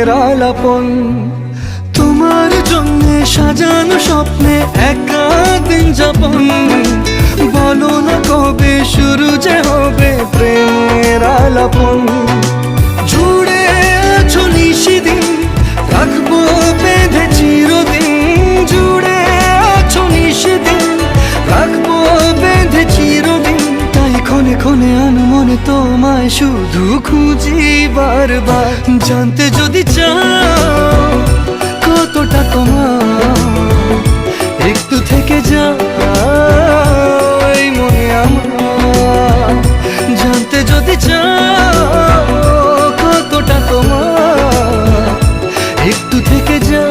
প্রেমের আলাপন। তোমার জন্য সাজানো স্বপ্নে একা দিন যাপন। বলো না কবে শুরু যে হবে। এক্ষণে আনমনে তোমায় শুধু খুঁজি বারবার। জানতে যদি চাও কতটা তোমার একটু থেকে যা এই মনে আমার। জানতে যদি চাও কতটা তোমার একটু থেকে যা